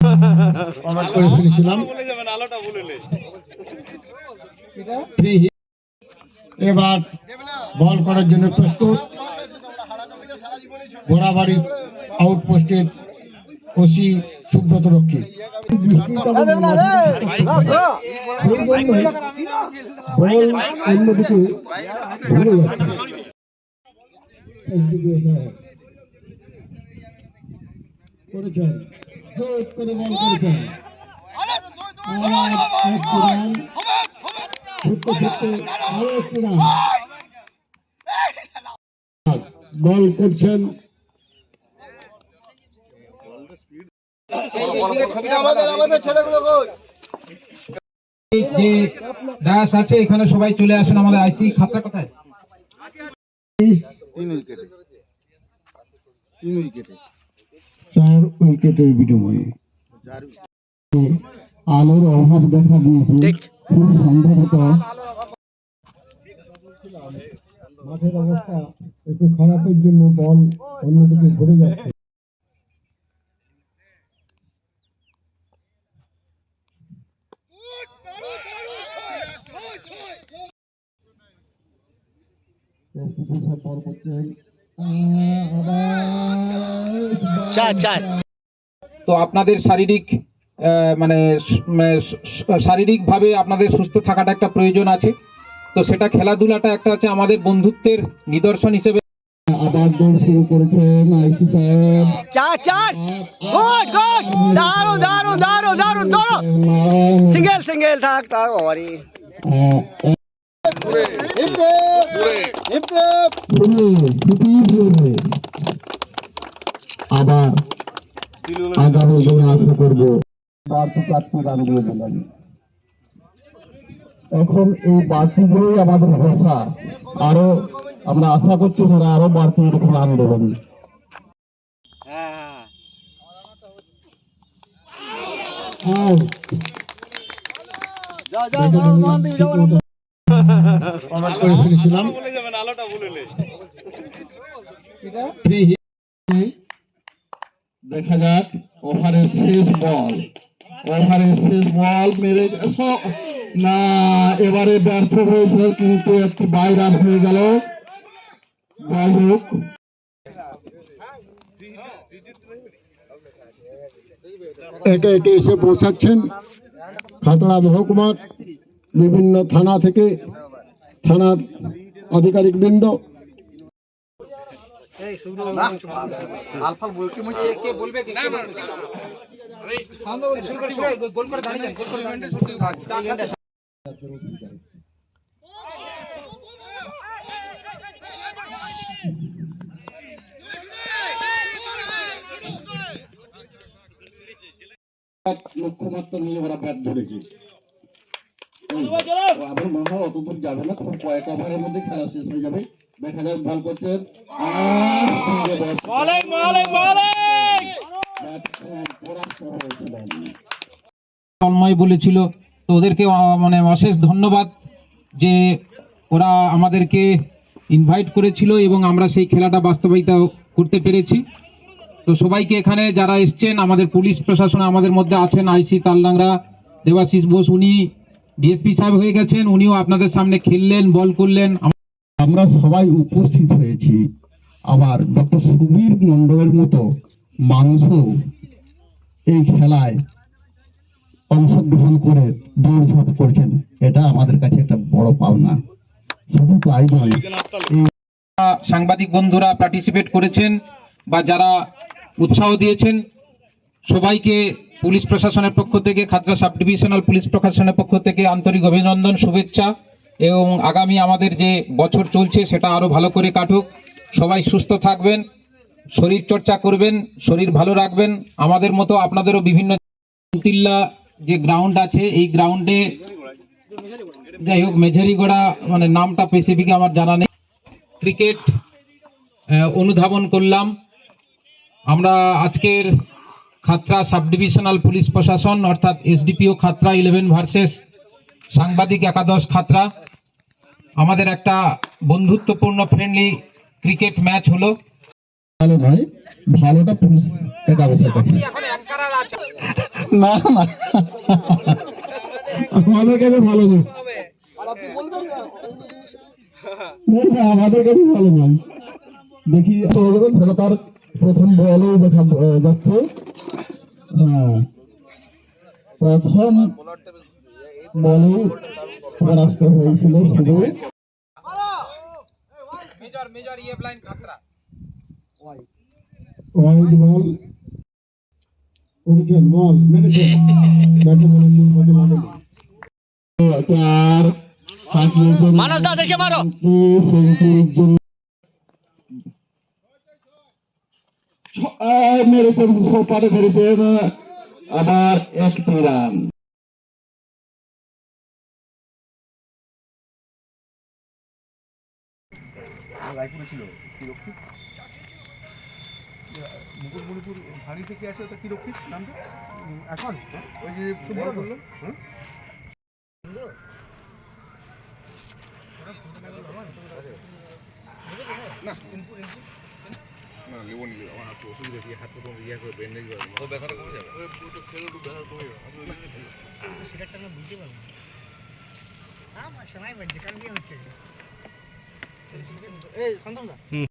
Comment করে ফেলেছিলাম। এবার বল করার জন্য প্রস্তুত। ঘোড়াবাড়ি আউটপোস্টের ওসি সুব্রত রক্ষী। অন্যদিকে করেছেন। জোর করে বল করেছেন বল করছেন। যে দাস আছে এখানে সবাই চলে আসুন আমাদের আইসি খাতা কোথায়? তিন উইকেটে। তিন উইকেটে। চার উইকেটের বিনিময়ে। আলোর অভাব দেখা দিয়েছে। খুব সম্ভবত মাঠের অবস্থা একটু খারাপের জন্য বল অন্যদিকে ঘুরে যাচ্ছে। বল করছেন তো আপনাদের শারীরিক মানে মানে শারীরিকভাবে আপনাদের সুস্থ থাকাটা একটা প্রয়োজন আছে। তো সেটা খেলাধুলাটা একটা আছে আমাদের বন্ধুত্বের নিদর্শন হিসেবে। আবার দৌড় শুরু করেছেন আইসি সাহেব চার চার। Good good. দারুণ দারুণ দারুণ দারুণ ধরো সিঙ্গেল সিঙ্গেল থাক থাক বাবারি আবার আগামী দিনে আশা করব। এখন এই বাড়তিগুলোই আমাদের ভরসা আরও আমরা আশা করছি ওরা আরও বাড়তি এরকম রান দেবেন হ্যাঁ কমেন্ট করে। দেখা যাক, ওভারের শেষ বল। ওভারের শেষ বল মেরে না, এবারে ব্যর্থ হয়েছিল, কিন্তু একটি বাই রান হয়ে গেল। যাই হোক। একে একে এসে পৌঁছাচ্ছেন খাতড়া মহকুমার বিভিন্ন থানা থেকে, থানার আধিকারিক বৃন্দ আলফাল বলকে মধ্যে কে বলবে কি লক্ষ্যমাত্রা নিয়ে ওরা ব্যাট ধরেছে আবার মনে হয় অত দূর যাবে না খুব কয়েক ওভারের মধ্যে খেলা শেষ হয়ে যাবে দেখা যাক বল করছেন তন্ময় বলেছিল। তো ওদেরকে মানে অশেষ ধন্যবাদ যে ওরা আমাদেরকে ইনভাইট করেছিল এবং আমরা সেই খেলাটা বাস্তবায়িত করতে পেরেছি। তো সবাইকে এখানে যারা এসছেন আমাদের পুলিশ প্রশাসন আমাদের মধ্যে আছেন আইসি তালডাংরা দেবাশিস বোস উনি ডিএসপি সাহেব হয়ে গেছেন উনিও আপনাদের সামনে খেললেন বল করলেন। আমরা সবাই উপস্থিত হয়েছি আবার ডক্টর সুবীর মন্ডলের মতো মানুষ এই খেলায় অংশগ্রহণ করে দৌড়ঝাঁপ করছেন। এটা আমাদের কাছে একটা বড় পাওনা। শুধু তাই নয় সাংবাদিক বন্ধুরা পার্টিসিপেট করেছেন বা যারা উৎসাহ দিয়েছেন, সবাইকে পুলিশ প্রশাসনের পক্ষ থেকে খাতড়া সাব ডিভিশনাল পুলিশ প্রশাসনের পক্ষ থেকে আন্তরিক অভিনন্দন, শুভেচ্ছা। এবং আগামী আমাদের যে বছর চলছে সেটা আরও ভালো করে কাটুক। সবাই সুস্থ থাকবেন, শরীর চর্চা করবেন, শরীর ভালো রাখবেন। আমাদের মতো আপনাদেরও বিভিন্ন তিল্লা যে গ্রাউন্ড আছে, এই গ্রাউন্ডে যাই হোক, মেঝেরিগড়া মানে নামটা স্পেসিফিক আমার জানা নেই। ক্রিকেট অনুধাবন করলাম। আমরা আজকের খাতরা সাব ডিভিশনাল পুলিশ প্রশাসন, অর্থাৎ এসডিপিও খাতরা ইলেভেন ভার্সেস সাংবাদিক একাদশ খাতরা। আমাদের একটা বন্ধুত্বপূর্ণ ফ্রেন্ডলি ক্রিকেট ম্যাচ হলো। ভালো নয় ভালোটা পুলিশ একাদশের কাছে না না। আমাদের কাছে ভালো নয় আমাদের কাছে ভালো নয় দেখি সেটা তার প্রথম বলেও দেখা যাচ্ছে। হ্যাঁ। প্রথম বলেই পরাস্ত হয়েছিল শুধু। মেজর মেজর ইয়ে ওয়াইড বল মেরেছে। ব্যাটে চার মানস দা দেখে মারো। সেঞ্চুরির জন্য। ছ- আহ, মেরেছেন সোপারে আবার একটি রান রায়পুরে ছিল কিরক্ষিত মুকুটমণিপুর ভারী থেকে আছে ওটা কিরক্ষিত নামটা এখন? হ্যাঁ? ওই যে সুন্দর বলল না ইনপুট ইনপুট। না দিয়ে হাত প্রথম করে ব্যান্ডেজ ব্যথা কমে যাবে। আমি ওইখানে সেটা বুঝতে পারব না। হ্যাঁ, আমার সময় বাজে কারণ কি হচ্ছে। 哎，传动的。嗯。